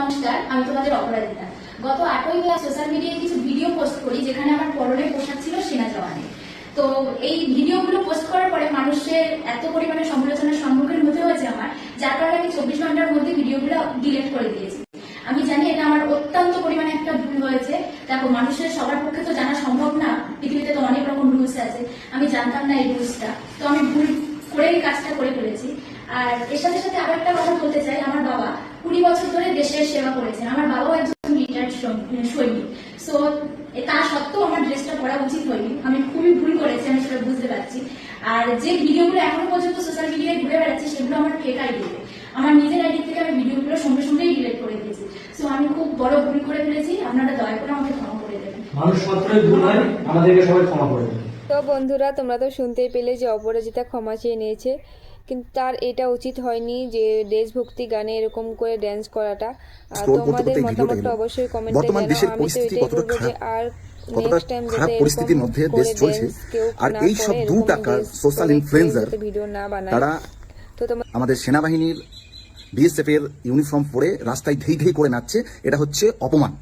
নমস্কার, আমি তোমাদের অপরাজিতা। গত আটই মে সোশ্যাল মিডিয়ায় কিছু ভিডিও পোস্ট করি, যেখানে আমার পরনের পোশাক ছিল সেনা জওয়ানে তো এই ভিডিওগুলো পোস্ট করার পরে মানুষের এত পরিমাণে সমালোচনার সম্মুখীন হতে হয়েছে আমার, যার কারণে আমি চব্বিশ ঘণ্টার মধ্যে ভিডিওগুলো ডিলিট করে দিয়েছি। আমি জানি এটা আমার অত্যন্ত পরিমাণে একটা ভুল হয়েছে। দেখো, মানুষের সবার পক্ষে তো জানা সম্ভব না, পৃথিবীতে তো অনেক রকম রুলস আছে। আমি জানতাম না এই রুলসটা তো আমি ভুল করেই কাজটা করে ফেলেছি। আর এর সাথে সাথে আরও একটা কথা বলতে চাই। আমার বাবা কুড়ি বছর দেশের সেবা করেছেন। আমার বাবাও একজন রিটায়ার্ড সৈনিক। সো তা সত্ত্বেও আমার ড্রেসটা পরা উচিত হয়নি। আমি খুবই ভুল করেছি আমি সেটা বুঝতে পারছি। আর যে ভিডিওগুলো এখনও পর্যন্ত সোশ্যাল মিডিয়ায় ঘুরে বেড়াচ্ছে সেগুলো আমার ফেক আইডি আমার নিজের আইডি থেকে আমি ভিডিওগুলো সঙ্গে সঙ্গেই ডিলিট করে দিয়েছি। সো আমি খুব বড় ভুল করে ফেলেছি। আপনারা দয়া করে আমাকে ক্ষমা করে দেবেন। মানুষ মাত্রই ভুল হয় আমাদেরকে সবাই ক্ষমা করে দেবে তো বন্ধুরা তোমরা তো শুনতেই পেলে যে অপরাজিতা ক্ষমা চেয়ে নিয়েছে। কিন্তু তার এটা উচিত হয়নি যে দেশভক্তি গানে এরকম করে ড্যান্স করাটা। তোমাদের মতামতটা অবশ্যই কমেন্টে জানাও। আমি তো এটাই বলব যে আর কতটা নেক্সট টাইম খারাপ যাতে পরিস্থিতির মধ্যে দেশ চলছে। আর এই সব দু টাকার সোশ্যাল ইনফ্লুয়েন্সার তারা আমাদের সেনাবাহিনীর বিএসএফ এর ইউনিফর্ম পরে রাস্তায় ধেই ধেই করে নাচছে। এটা হচ্ছে অপমান।